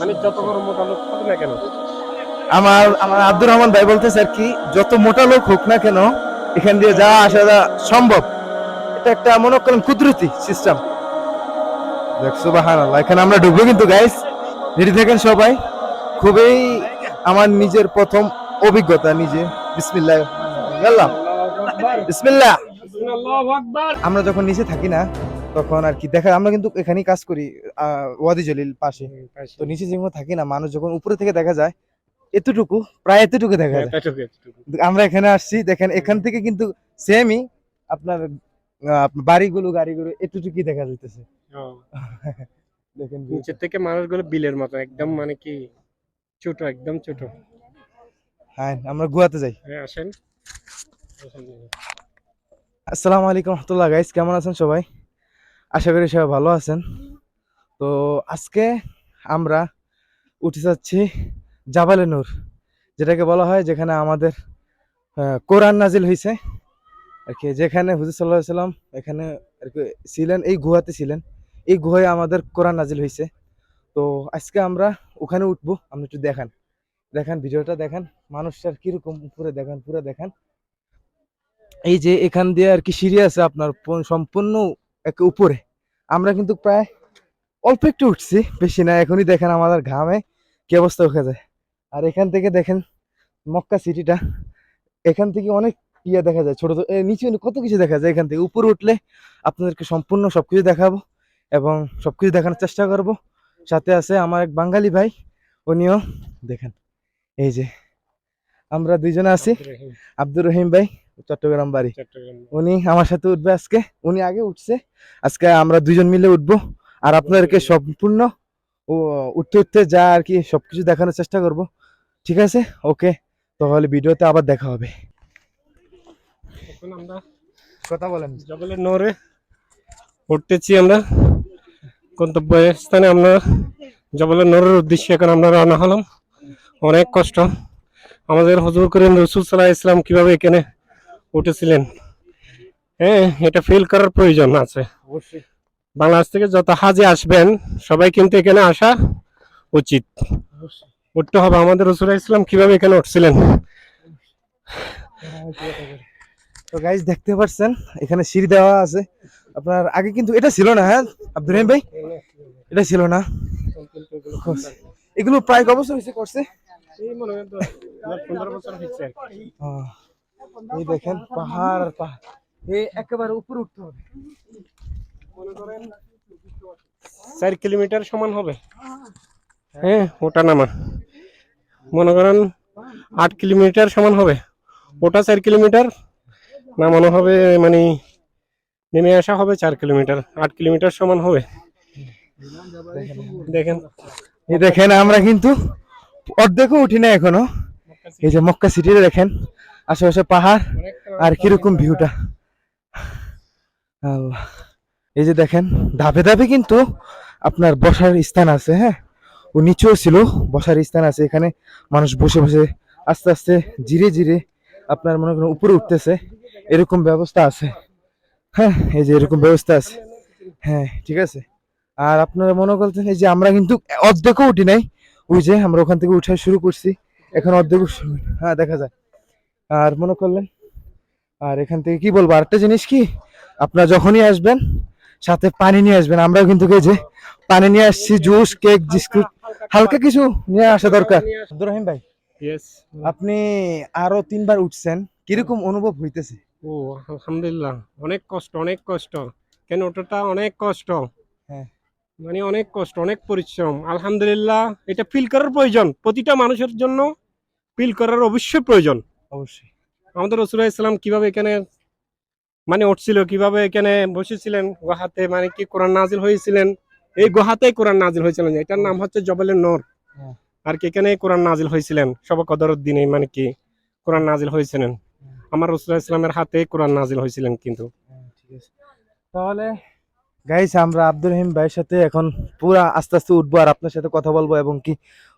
মানে যত বড় মোটা লোক হবে না কেন? আমার আমার আব্দুর রহমান ভাই বলতেছে আর কি যত মোটা লোক হোক না কেন এখান দিয়ে যা আসা সম্ভব। এটা একটা মনে করেন কুদরতি সিস্টেম দেখ এখানে আমরা ঢুকবো কিন্তু গাইস রেডি থাকেন সবাই? খুবই আমার নিজের প্রথম অভিজ্ঞতা নিজে। বিসমিল্লাহ গেলাম বিসমিল্লাহ। আমরা যখন নিচে থাকি না তখন আর কি। দেখা আমরা কিন্তু এখানেই কাজ করি ওয়াদি জলিল পাশে। তো নিচে যেগুলো থাকি না মানুষ যখন উপরে থেকে দেখা যায় এতটুকু প্রায় এতটুকু দেখা যায়। এতটুকু কিন্তু আমরা এখানে আসছি দেখেন এখান থেকে কিন্তু সেমই আপনার বাড়িগুলো গাড়িগুলো এতটুকুই দেখা যাইতেছে। দেখেন নিচের থেকে মানুষগুলো বিলের মতো একদম মানে কি ছোট একদম ছোট। হ্যাঁ আমরা গুয়াতে যাই। হ্যাঁ আসেন। আসসালামু আলাইকুম রহমতুল্লাহ গাইস কেমন আছেন সবাই? আশা করি সবাই ভালো আছেন। তো আজকে আমরা উঠে যাচ্ছি জাবালে নূর, যেটাকে বলা হয় যেখানে আমাদের কোরআন নাজিল হয়েছে আর কি, যেখানে হুজুর সাল্লাহ সাল্লাম এখানে আর কি ছিলেন, এই গুহাতে ছিলেন। এই গুহায় আমাদের কোরআন নাজিল হয়েছে তো আজকে আমরা ওখানে উঠবো, আপনি একটু দেখান। দেখান, ভিডিওটা দেখান। মানুষটার কীরকম উপরে দেখান, পুরো দেখান। এই যে এখান দিয়ে আর কি সিঁড়ি আছে আপনার, সম্পূর্ণ এক উপরে। আমরা কিন্তু প্রায় অল্প একটু উঠছি বেশি না এখনই দেখেন আমাদের ঘামে কি অবস্থা হয়ে যায় আর এখান থেকে দেখেন মক্কা সিটিটা এখান থেকে অনেক ইয়ে দেখা যায় ছোট নিচে কত কিছু দেখা যায়। এখান থেকে উপরে উঠলে আপনাদেরকে সম্পূর্ণ সবকিছু দেখাবো এবং সবকিছু দেখানোর চেষ্টা করব। সাথে আছে আমার এক বাঙালি ভাই উনিও দেখেন এই যে আমরা দুইজনে আছি। আব্দুর রহিম ভাই চট্টগ্রাম বাড়ি। উনি আমার সাথে উঠবে আজকে। উনি আগে উঠছে। আজকে আমরা দুজন মিলে উঠবো। আর আপনাদেরকে সম্পূর্ণ উঠতে উঠতে যা আর কি সবকিছু দেখানোর চেষ্টা করব। ঠিক আছে? ওকে। তাহলে ভিডিওতে আবার দেখা হবে। এখন আমরা কথা বলেন। জঙ্গলের নরে উঠতেছি আমরা। গন্তব্য স্থানে আমরা জঙ্গলের নরের উদ্দেশ্যে এখন আমরা রওনা হলাম। অনেক কষ্ট। আমাদের হজর করিম রসুল সাল্লাহ ইসলাম কীভাবে এখানে উঠেছিলেন। হ্যাঁ এটা ফিল করার প্রয়োজন আছে। অবশ্যই। বাংলাদেশ থেকে যত হাজে আসবেন সবাই কিন্তু এখানে আসা উচিত। উঠতে হবে। আমাদের রসুল ইসলাম কীভাবে এখানে উঠছিলেন? তো গাইজ দেখতে পাচ্ছেন এখানে সিঁড়ি দেওয়া আছে। আপনার আগে কিন্তু এটা ছিল না হ্যাঁ? আব্দুর রহিম ভাই? এটা ছিল না। এগুলো প্রায় কবছর হয়েছে করছে? এই মনে হয় এই দেখেন পাহাড় পাহাড় এই একেবারে উপরে উঠতে হবে। চার কিলোমিটার সমান হবে। হ্যাঁ। ওটা নামা। মনে করেন আট কিলোমিটার সমান হবে। ওটা চার কিলোমিটার নামানো হবে মানে নেমে আসা হবে চার কিলোমিটার আট কিলোমিটার সমান হবে। দেখেন। দেখেন আমরা কিন্তু অর্ধেকও উঠি না এখনও। এই যে মক্কা সিটিতে দেখেন আশেপাশে পাহাড় আর কীরকম ভিউটা? আল্লাহ। এই যে দেখেন ধাপে ধাপে কিন্তু আপনার বসার স্থান আছে হ্যাঁ? ও নিচেও ছিল বসার স্থান আছে। এখানে মানুষ বসে বসে আস্তে আস্তে জিরে জিরে আপনার মনে করেন উপরে উঠতেছে। এরকম ব্যবস্থা আছে। হ্যাঁ এই যে এরকম ব্যবস্থা আছে। হ্যাঁ ঠিক আছে। আর আপনারা মনে করতেন এই যে আমরা কিন্তু অর্ধেকও উঠি নাই। ওই যে আমরা ওখান থেকে উঠা শুরু করছি। এখন অর্ধেক হ্যাঁ দেখা যায় আর মনে করলেন? আর এখান থেকে কি বলব? আরেকটা জিনিস কি? আপনারা যখনই আসবেন সাথে পানি নিয়ে আসবেন। আমরাও কিন্তু যে পানি নিয়ে আসছি জুস কেক বিস্কুট হালকা কিছু নিয়ে আসা দরকার। আব্দুর রহিম ভাই আপনি আরও তিনবার উঠছেন। কীরকম অনুভব হইতেছে? ও আলহামদুলিল্লাহ। অনেক কষ্ট অনেক কষ্ট। কেন ওটাটা অনেক কষ্ট। হ্যাঁ। মানে অনেক কষ্ট অনেক পরিশ্রম। আলহামদুলিল্লাহ এটা ফিল করার প্রয়োজন। প্রতিটা মানুষের জন্য ফিল করার অবশ্যই প্রয়োজন। অবশ্যই। আমাদের রসুল্লাহ ইসলাম কীভাবে এখানে মানে উঠছিল কীভাবে এখানে বসেছিলেন গুহাতে মানে কি কোরআন নাজিল হয়েছিলেন? এই গুহাতেই কোরআন নাজিল হয়েছিলেন এটার নাম হচ্ছে জবলের নূর। হ্যাঁ। আর কি এখানে কোরআন নাজিল হয়েছিলেন সব কদরের দিনে মানে কি কোরআন নাজিল হয়েছিলেন। আমার রসুল্লাহ ইসলামের হাতে কোরআন নাজিল হয়েছিলেন কিন্তু। হ্যাঁ, তাহলে গাইস আমরা আব্দুর রহিম ভাইয়ের সাথে এখন পুরা আস্তে আস্তে উঠবো আর আপনার সাথে কথা বলব এবং কি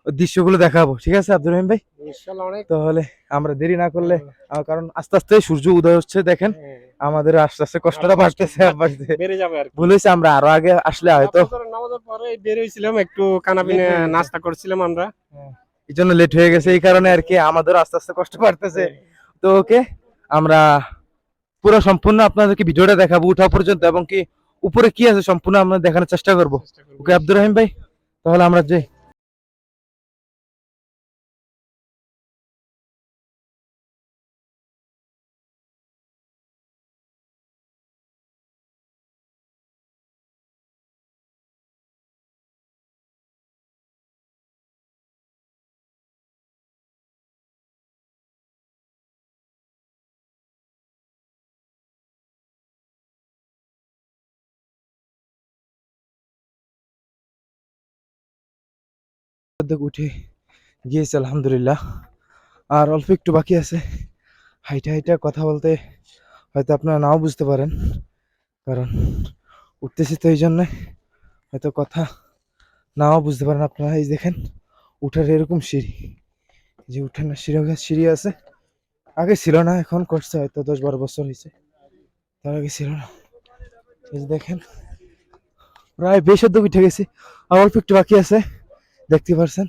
দৃশ্যগুলো দেখাবো। ঠিক আছে আব্দুর রহিম ভাই? তাহলে আমরা দেরি না করলে কারণ আস্তে আস্তে সূর্য উদয় হচ্ছে দেখেন। আমাদের আস্তে আস্তে কষ্টটা বাড়তেছে। ভুল হয়েছে আমরা আরও আগে আসলে হয়তো পরে বের হয়েছিলাম একটু কানাপিনে নাস্তা করছিলাম আমরা। এই জন্য লেট হয়ে গেছে এই কারণে আর কি আমাদের আস্তে আস্তে কষ্ট বাড়তেছে। তো ওকে আমরা পুরো সম্পূর্ণ আপনাদেরকে ভিডিওটা দেখাবো উঠা পর্যন্ত এবং কি উপরে কি আছে সম্পূর্ণ আমরা দেখানোর চেষ্টা করব। ওকে আব্দুর রহিম ভাই, তাহলে আমরা যাই অর্ধেক উঠে গিয়েছে, আলহামদুলিল্লাহ। আর অল্প একটু বাকি আছে। হাইটা হাইটা কথা বলতে হয়তো আপনারা নাও বুঝতে পারেন, কারণ উঠতেছি তো এই জন্যে। হয়তো কথা নাও বুঝতে পারেন আপনারা। এই দেখেন, উঠার এরকম সিঁড়ি। যে উঠে না, সিঁড়ি সিঁড়ি আছে। আগে ছিল না, এখন করছে হয়তো দশ বারো বছর হয়েছে। তার আগে ছিল না। এই দেখেন, প্রায় বেশ উঠে গেছি। আর অল্প একটু বাকি আছে। দেখতে পারছেন?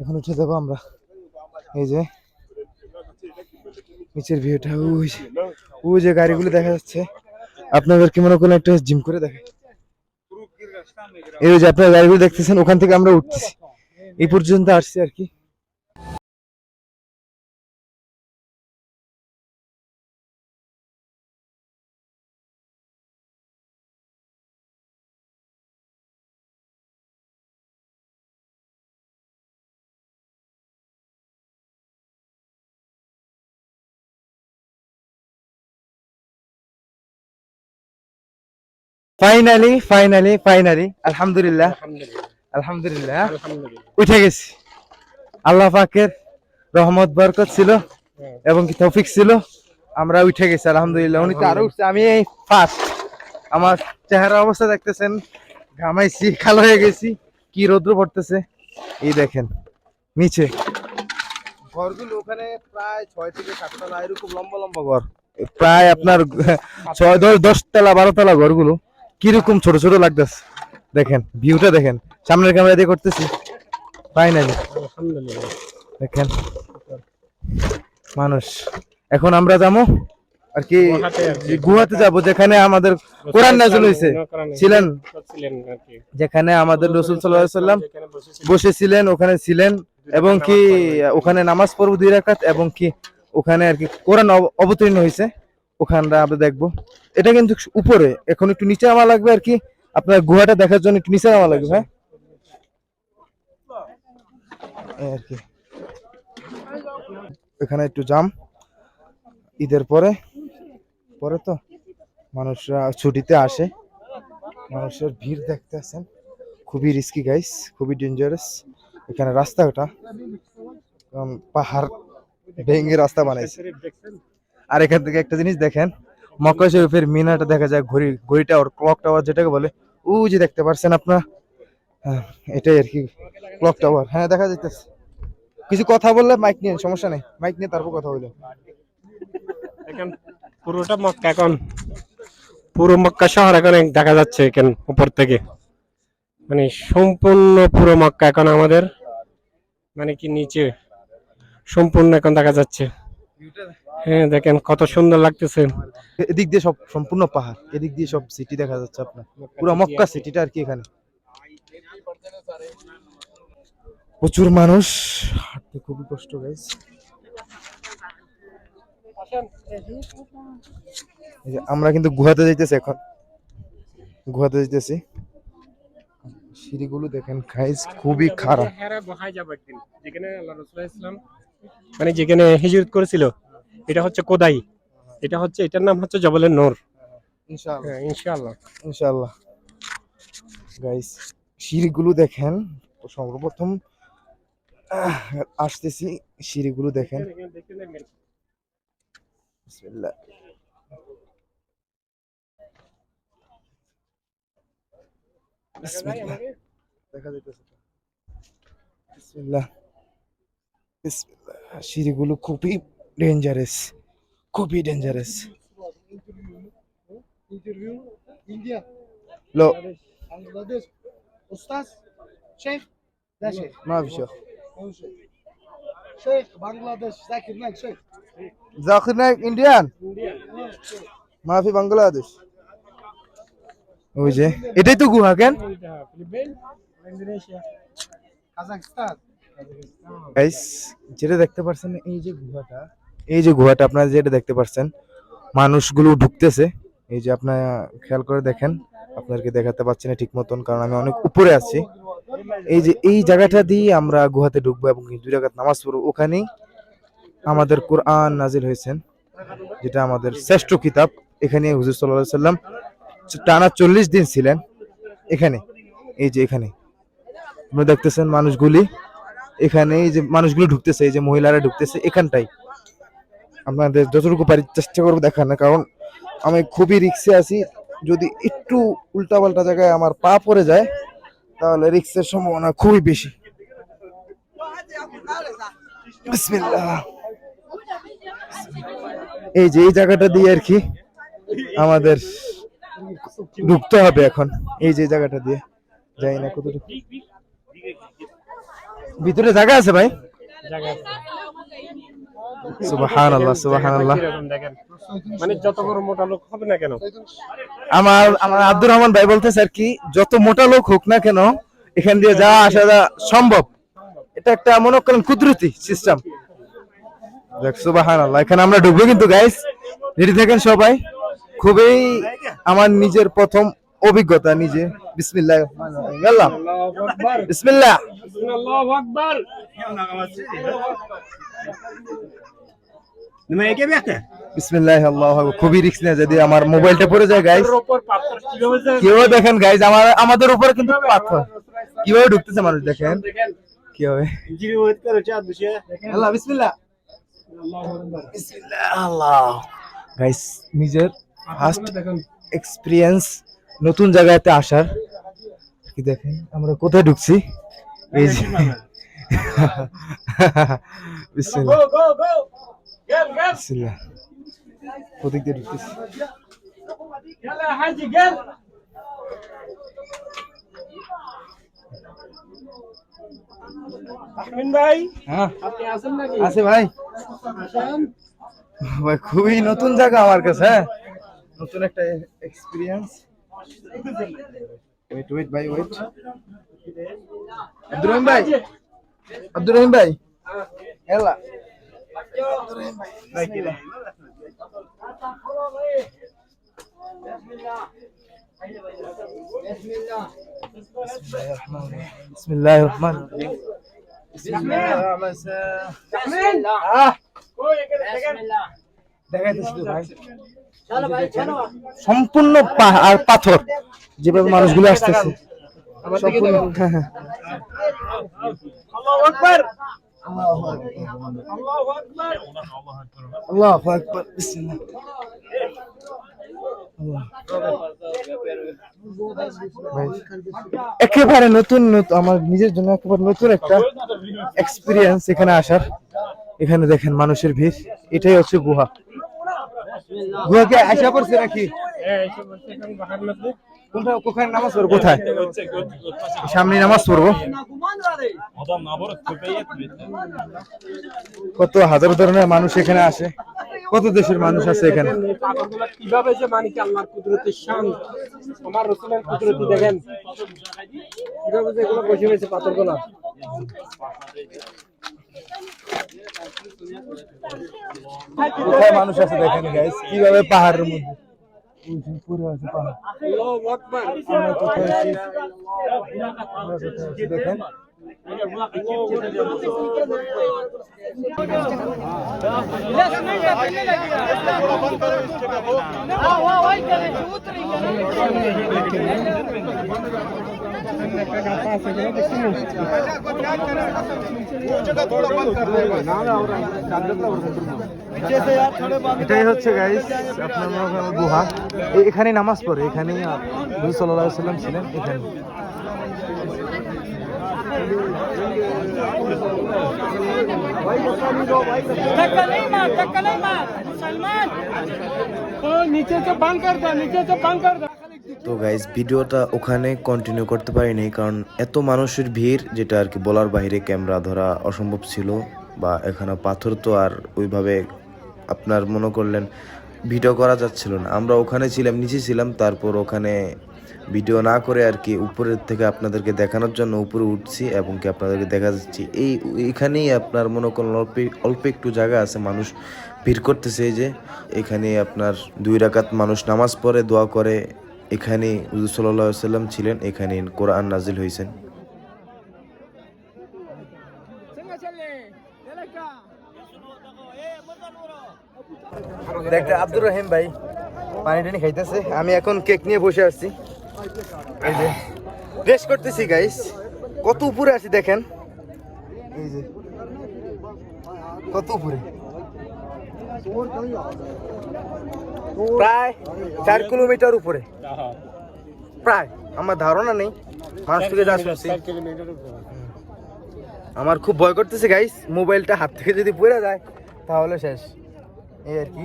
এখন উঠে যাব আমরা। এই যে, নিচের ভিউটা, ওই যে ওই যে গাড়িগুলো দেখা যাচ্ছে। আপনাদের কি মনে করেন একটা জিম করে দেখে এই যে আপনার গাড়িগুলো দেখতেছেন, ওখান থেকে আমরা উঠতেছি। এই পর্যন্ত আসছি আর কি। ফাইনালি ফাইনালি ফাইনালি আলহামদুলিল্লাহ আলহামদুলিল্লাহ উঠে গেছি। আল্লাহ পাকের রহমত বরকত ছিল হ্যাঁ। এবং কি তৌফিক ছিল। আমরা উঠে গেছি আলহামদুলিল্লাহ। উনি তো আরও উঠছে আমি এই ফার্স্ট। আমার চেহারা অবস্থা দেখতেছেন ঘামাইছি কালো হয়ে গেছি। কি রৌদ্র পড়তেছে। এই দেখেন নিচে। ঘরগুলো ওখানে প্রায় ছয় থেকে সাততলা এরকম লম্বা লম্বা ঘর। প্রায় আপনার ছয় দশ দশ তলা বারো তলা ঘরগুলো। কীরকম ছোট ছোট লাগতেছে? দেখেন ভিউটা দেখেন। সামনের ক্যামেরা দিয়ে করতেছি। ফাইনালি দেখেন। মানুষ। এখন আমরা যাব আর কি গুহাতে যাব যেখানে আমাদের কোরআন নাযিল হয়েছে ছিলেন? ছিলেন। যেখানে আমাদের রসুল সাল্লাম বসেছিলেন। বসেছিলেন ওখানে ছিলেন এবং কি ওখানে নামাজ পড়ব দুই রাকাত এবং কি ওখানে আর কি কোরআন অবতীর্ণ হয়েছে ওখানটা আমরা দেখব। এটা কিন্তু উপরে, এখন একটু নিচে নামা লাগবে আর কি। আপনার গুহাটা দেখার জন্য একটু নিচে নামা লাগবে হ্যাঁ? আর কি। এখানে একটু জাম, ঈদের পরে। পরে তো মানুষরা ছুটিতে আসে। মানুষের ভিড় দেখতে আসেন। খুবই রিস্কি গাইস খুবই ডেঞ্জারাস এখানে রাস্তা ওটা পাহাড় ভেঙে রাস্তা বানাইছে? আর এখান থেকে একটা জিনিস দেখেন মক্কা শরীফের মিনারটা দেখা যায় ঘড়ি ঘড়ি টাওয়ার ক্লক টাওয়ার যেটাকে বলে। ও যে দেখতে পারছেন আপনার? হ্যাঁ, এটাই আর কি ক্লক টাওয়ার হ্যাঁ দেখা যাইতেছে। কিছু কথা বললে মাইক নিয়ে সমস্যা নেই। মাইক নিয়ে তারপর কথা বললেন পুরোটা মক্কা এখন। পুরো মক্কা শহর এখন দেখা যাচ্ছে এখন উপর থেকে। মানে সম্পূর্ণ পুরো মক্কা এখন আমাদের মানে কি নিচে। সম্পূর্ণ এখন দেখা যাচ্ছে। হ্যাঁ দেখেন কত সুন্দর লাগতেছে। এদিক দিয়ে সব সম্পূর্ণ পাহাড় এদিক দিয়ে সব সিটি দেখা যাচ্ছে আপনার। পুরো মক্কা সিটিটা আর কি এখানে। প্রচুর মানুষ হাঁটতে খুবই কষ্ট গাইস আমরা কিন্তু গুহাতে যাইতেছি এখন। গুহাতে যাইতেছি। সিঁড়িগুলো দেখেন গাইস খুবই খারাপ। যেখানে আল্লাহ রাসূলুল্লাহ ইসলাম মানে যেখানে হিজরত করেছিল এটা হচ্ছে কোদাই। এটা হচ্ছে এটার নাম হচ্ছে জবলের নূর। ইনশাআল্লাহ। হ্যাঁ ইনশাআল্লাহ। ইনশাআল্লাহ। গাইস সিঁড়িগুলো দেখেন। তো সর্বপ্রথম আসতেছি সিঁড়িগুলো দেখেন। বিসমিল্লাহ। বিসমিল্লাহ। দেখা যাইতেছে বিসমিল্লাহ। বিসমিল্লাহ। সিঁড়িগুলো খুবই dangerous. Could be dangerous. Interview India. Lo. Bangladeş. Ustaz. Şeyh. Ne şeyh? Ne abi şeyh? Şeyh Bangladeş. Zakir Naik şeyh. Zakir Naik Indian. Indian. Mafi Bangladeş. ওই যে এটাই তো গুহা কেন যেটা দেখতে পাচ্ছেন এই যে গুহাটা এই যে গুহাটা আপনারা যেটা দেখতে পাচ্ছেন, মানুষগুলো ঢুকতেছে। এই যে আপনারা খেয়াল করে দেখেন, আপনাদেরকে দেখাতে পাচ্ছি না ঠিক মতন, কারণ আমি অনেক উপরে আছি। এই যে এই জায়গাটা দিয়ে আমরা গুহাতে ঢুকবো এবং দুই রাকাত নামাজ পড়ব, ওখানেই আমাদের কোরআন নাজিল হয়েছেন, যেটা আমাদের শ্রেষ্ঠ কিতাব। এখানে হুজুর সাল্লাহ সাল্লাম টানা চল্লিশ দিন ছিলেন। এখানে, এই যে এখানে। আপনারা দেখতেছেন মানুষগুলি, এখানে এই যে মানুষগুলো ঢুকতেছে, এই যে মহিলারা ঢুকতেছে এখানটাই আপনাদের যতটুকু পারি চেষ্টা করব দেখানোর কারণ আমি খুবই রিক্সে আছি। যদি একটু উল্টাপাল্টা জায়গায় আমার পা পড়ে যায়, তাহলে রিক্সের সম্ভাবনা খুবই বেশি। এই যে, এই জায়গাটা দিয়ে আর কি আমাদের ঢুকতে হবে এখন। এই যে জায়গাটা দিয়ে। যাই না কতটুকু। ভিতরে জায়গা আছে ভাই? সুবহান আল্লাহ মানে যত বড় মোটা লোক হবে না কেন? আমার আমার আব্দুর রহমান ভাই বলতেছে আর কি যত মোটা লোক হোক না কেন এখান দিয়ে যাওয়া আসা সম্ভব। এটা একটা মনে করেন কুদরতি সিস্টেম দেখ এখানে আমরা ঢুকবো কিন্তু গাইস রেডি থাকেন সবাই? খুবই আমার নিজের প্রথম অভিজ্ঞতা নিজে। বিসমিল্লাহ গেলাম বিসমিল্লাহ। আল্লাহু আকবার। বিসমিল্লাহ আল্লাহ খুবই রিস্ক নেই যদি আমার মোবাইলটা পড়ে যায় যে কীভাবে দেখেন গাইজ আমার আমাদের উপরে কিন্তু পাথর। কীভাবে ঢুকতেছে মানুষ দেখেন। কীভাবে? আল্লাহ বিসমিল্লাহ। বিসমিল্লাহ আল্লাহ। গাইস নিজের ফার্স্ট এক্সপিরিয়েন্স নতুন জায়গাতে আসার। কি দেখেন আমরা কোথায় ঢুকছি? এই যে। বিসমিল্লাহ। গো গো গেল গেল বিসমিল্লাহ কোদিক দিয়ে ঢুকতেছি গেল হাজি গেল আমিন ভাই হ্যাঁ আপনি আছেন নাকি আছে ভাই ভাই খুবই নতুন জায়গা আমার কাছে হ্যাঁ নতুন একটা এক্সপিরিয়েন্স ওয়েট ওয়েট ভাই ওয়েট আব্দুর রহিম ভাই আব্দুর রহিম ভাই এলা بسم الله الرحمن الرحيم بسم الله الرحمن الرحيم আহ দেখাইতেছি তো ভাই সম্পূর্ণ পা- আর পাথর যেভাবে মানুষগুলো আসতেছে সম্পূর্ণ হ্যাঁ, হ্যাঁ। আল্লাহু আকবার আল্লাহু আকবার। আল্লাহু আকবার। বিসমিল্লাহ। একেবারে নতুন নতুন আমার নিজের জন্য একেবারে নতুন একটা এক্সপিরিয়েন্স এখানে আসার। এখানে দেখেন মানুষের ভিড় এটাই হচ্ছে গুহা। গুহাকে আশা করছে নাকি? এই কোনটা নামাজ পড়ব? কোথায়? সামনে নামাজ পড়ব। কত হাজার ধরনের মানুষ এখানে আসে। কত দেশের মানুষ আছে এখানে? কীভাবে যে মানে কি আল্লাহর কুদরতের শান? আমার রসুলের কুদরতি দেখেন। কীভাবে যে এগুলো বসে পাথরগুলো? কোথায় মানুষ আছে দেখেন গাইস কীভাবে পাহাড়ের মধ্যে? ওই যে পুরো আছে পাহাড় আল্লাহু আকবার এটাই হচ্ছে গাইস আপনার গুহা। এ- এখানেই নামাজ পড়ে এখানেই সাল্লাম ছিলেন এখানে धक्का नहीं मार धक्का नहीं मार सलमान नीचे से बंद कर दो नीचे से बंद कर दो তো গাইজ ভিডিওটা ওখানে কন্টিনিউ করতে পারিনি কারণ এত মানুষের ভিড় যেটা আর কি বলার বাইরে ক্যামেরা ধরা অসম্ভব ছিল বা এখানে পাথর তো আর ওইভাবে আপনার মনে করলেন ভিডিও করা যাচ্ছিল না আমরা ওখানে ছিলাম নিচে ছিলাম তারপর ওখানে ভিডিও না করে আর কি উপরের থেকে আপনাদেরকে দেখানোর জন্য উপরে উঠছি এবং কি আপনাদেরকে দেখা যাচ্ছে এই, এখানেই আপনার মনে করলেন অল্প অল্প একটু জায়গা আছে, মানুষ ভিড় করতেছে যে, এখানে আপনার দুই রাকাত মানুষ নামাজ পড়ে, দোয়া করে, এখানে সাল্লাহ সাল্লাম ছিলেন, এখানে কোরআন নাজিল হয়েছেন। আব্দুর রহিম ভাই পানি টানি খাইতেছে। আমি এখন কেক নিয়ে বসে আসছি এই করতেছি গাইস কত উপরে আছি দেখেন? এই যে কত উপরে? প্রায় চার কিলোমিটার উপরে। প্রায় আমার ধারণা নেই। মানুষ থেকে যা শুনছি। আমার খুব ভয় করতেছে গাইস মোবাইলটা হাত থেকে যদি পড়ে যায় তাহলে শেষ। এই আর কি।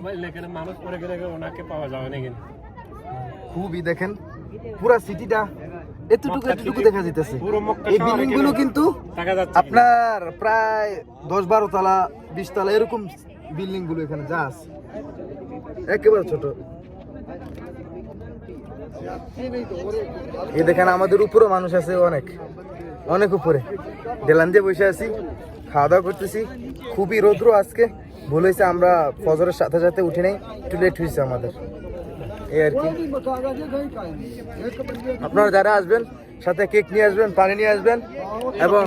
মানুষ পরে গেলে ওনাকে পাওয়া যাবে না খুবই দেখেন পুরা সিটিটা এতটুকু এতটুকু দেখা যাইতেছে। এই বিল্ডিংগুলো কিন্তু আপনার প্রায় দশ বারো তলা বিশ তলা এরকম বিল্ডিংগুলো এখানে যা আছে। একেবারে ছোট। এই দেখেন আমাদের উপরেও মানুষ আছে অনেক। অনেক উপরে। ডেলান দিয়ে বসে আছি খাওয়া দাওয়া করতেছি। খুবই রৌদ্র আজকে। ভুল হয়েছে আমরা ফজরের সাথে সাথে উঠে নাই। একটু লেট হয়েছে আমাদের। এই আর কি। আপনারা যারা আসবেন সাথে কেক নিয়ে আসবেন পানি নিয়ে আসবেন এবং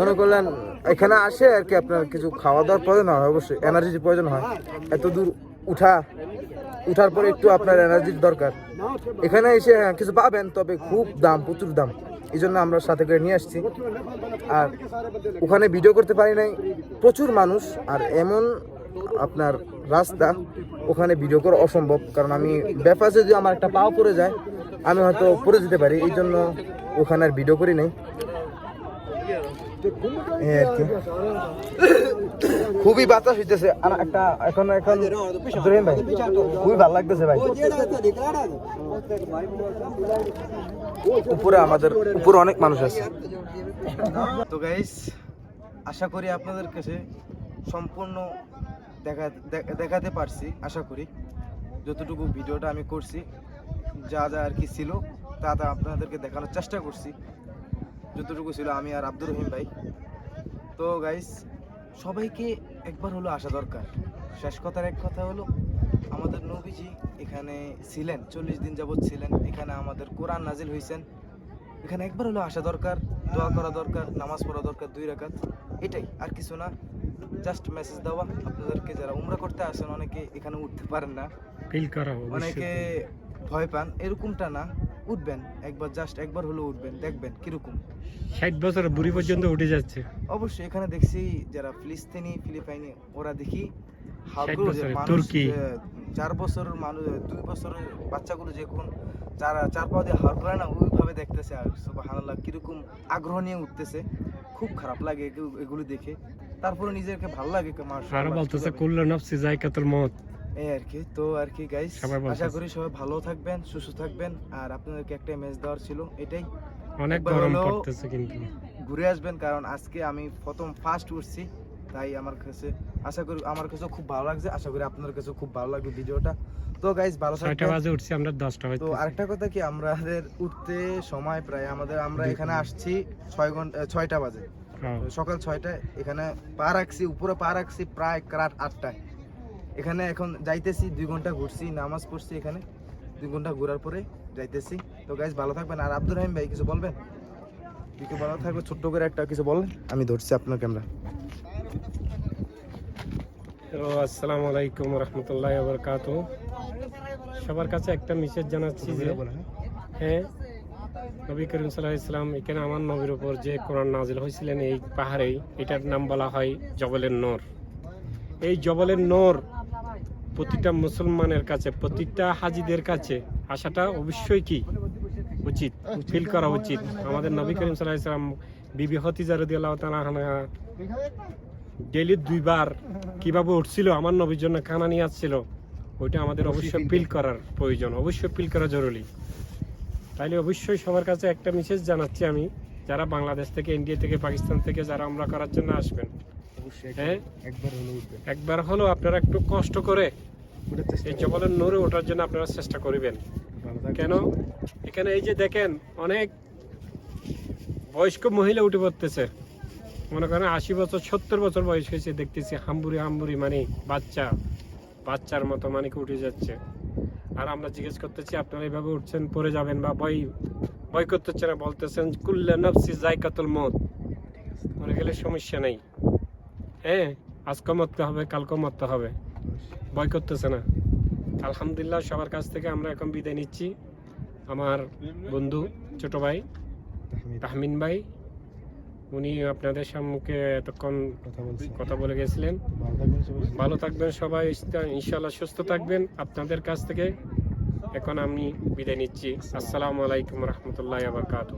মনে করলেন এখানে আসে আর কি আপনার কিছু খাওয়া দাওয়ার প্রয়োজন হয় অবশ্যই এনার্জির প্রয়োজন হয়। এত দূর উঠা উঠার পরে একটু আপনার এনার্জির দরকার। এখানে এসে হ্যাঁ, কিছু পাবেন তবে খুব দাম প্রচুর দাম। এই জন্য আমরা সাথে করে নিয়ে আসছি। আর ওখানে ভিডিও করতে পারি নাই। প্রচুর মানুষ আর এমন আপনার রাস্তা, ওখানে ভিডিও করা অসম্ভব। কারণ আমি ব্যাপার যদি আমার একটা পাও পড়ে যায়, আমি হয়তো পড়ে যেতে পারি। এই জন্য ওখানে আর ভিডিও করি নাই। খুবই বাতাস হইতেছে। আর একটা এখন এখন ভাই, খুবই ভালো লাগতেছে ভাই। উপরে আমাদের, উপরে অনেক মানুষ আছে। তো গাইস আশা করি আপনাদের কাছে সম্পূর্ণ দেখা দেখাতে পারছি, আশা করি। যতটুকু ভিডিওটা আমি করছি, যা যা আর কি ছিল, তা তা আপনাদেরকে দেখানোর চেষ্টা করছি। যতটুকু ছিল আমি আর আব্দুর রহিম ভাই। তো গাইস সবাইকে একবার হলো আসা দরকার। শেষ কথার এক কথা হলো, আমাদের নবীজি এখানে ছিলেন, চল্লিশ দিন যাবৎ ছিলেন। এখানে আমাদের কোরআন নাজিল হয়েছেন এখানে একবার হলো আসা দরকার, দোয়া করা দরকার, নামাজ পড়া দরকার, দুই রাকাত। এটাই, আর কিছু না। জাস্ট মেসেজ দেওয়া। আপনাদেরকে যারা উমরা করতে আসেন অনেকে এখানে উঠতে পারেন না। ফিল করা অনেকে ভয় পান। এরকমটা না উঠবেন। একবার জাস্ট একবার হলো উঠবেন। দেখবেন কীরকম। ষাট বছর বুড়ি পর্যন্ত উঠে যাচ্ছে। অবশ্যই এখানে দেখছি যারা ফিলিস্তিনি ফিলিপাইনি ওরা দেখি তুর্কি। চার বছরের মানুষ দুই বছরের বাচ্চাগুলো যখন চার চার পা দিয়ে হাড় করে না ওইভাবে দেখতেছে আর সুবহানাল্লাহ কীরকম আগ্রহ নিয়ে উঠতেছে। খুব খারাপ লাগে এগুলো দেখে। তারপরে নিজেকে ভালো লাগে আরও বলতেছে কুল্ল নফসি জায়কাতুল মত এই আর কি তো আর কি গাইস আশা করি সবাই ভালো থাকবেন সুস্থ থাকবেন আর আপনাদেরকে একটা মেসেজ দেওয়ার ছিল এটাই। অনেক গরম পড়তেছে কিন্তু। ঘুরে আসবেন কারণ আজকে আমি প্রথম ফার্স্ট উঠছি তাই আমার কাছে আশা করি আমার কাছে খুব ভালো লাগছে আশা করি আপনাদের কাছে খুব ভালো লাগবে ভিডিওটা। তো গাইস ভালো থাকবেন। বাজে উঠছি আমরা দশটা তো হয়তো আরেকটা কথা কি আমাদের উঠতে সময় প্রায় আমাদের আমরা এখানে আসছি ছয় ঘণ্টা ছয়টা বাজে। সকাল ছয়টায় এখানে পা রাখছি উপরে পা রাখছি প্রায় রাত আটটায়। এখানে এখন যাইতেছি দুই ঘণ্টা ঘুরছি নামাজ পড়ছি এখানে। দুই ঘণ্টা ঘোরার পরে যাইতেছি। তো গাইজ ভালো থাকবেন। আর আব্দুর রহিম ভাই কিছু বলবেন? কিছু ভালো থাকবে ছোট্ট করে একটা কিছু বলেন আমি ধরছি আপনার ক্যামেরা হ্যালো আসসালামু আলাইকুম রহমতুল্লাহ বরকাত সবার কাছে একটা মেসেজ জানাচ্ছি যে হ্যাঁ নবী করিম সাল্লাহ ইসলাম এখানে আমার নবীর উপর যে কোরআন নাজিল হয়েছিলেন এই পাহাড়েই এটার নাম বলা হয় জবলের নর। এই জবলের নর প্রতিটা মুসলমানের কাছে প্রতিটা হাজিদের কাছে আসাটা অবশ্যই কি? উচিত ফিল করা উচিত। আমাদের নবী করিম সাল্লাহ ইসলাম বিবি হতিজা রদি আল্লাহ তালা ডেলি দুইবার কীভাবে উঠছিল আমার নবীর জন্য খানা নিয়ে আসছিল ওইটা আমাদের অবশ্যই ফিল করার প্রয়োজন অবশ্যই ফিল করা জরুরি। তাইলে অবশ্যই সবার কাছে একটা মেসেজ জানাচ্ছি আমি যারা বাংলাদেশ থেকে ইন্ডিয়া থেকে পাকিস্তান থেকে যারা আমরা করার জন্য আসবেন। হ্যাঁ? একবার হলো একবার হলো আপনারা একটু কষ্ট করে এই জবলের নূরে ওঠার জন্য আপনারা চেষ্টা করবেন। কেন? এখানে এই যে দেখেন অনেক বয়স্ক মহিলা উঠে পড়তেছে। মনে করেন আশি বছর সত্তর বছর বয়স হয়েছে দেখতেছি হাম্বুরি হাম্বুরি মানে বাচ্চা বাচ্চার মতো মানে কি উঠে যাচ্ছে। আর আমরা জিজ্ঞেস করতেছি, আপনারা এইভাবে উঠছেন পরে যাবেন বা ভয় ভয় করতেছে না? বলতেছেন, কুল্লা নফসি জায়কাতুল মত মরে গেলে সমস্যা নেই। হ্যাঁ আজকে মরতে হবে কালকে মরতে হবে। ভয় করতেছে না। আলহামদুলিল্লাহ, সবার কাছ থেকে আমরা এখন বিদায় নিচ্ছি। আমার বন্ধু, ছোট ভাই, তাহমিন ভাই উনি আপনাদের সম্মুখে এতক্ষণ কথা বলে গেছিলেন। ভালো থাকবেন সবাই। ইনশাআল্লাহ সুস্থ থাকবেন। আপনাদের কাছ থেকে এখন আমি বিদায় নিচ্ছি। আসসালামু আলাইকুম রহমতুল্লাহ আবরকাত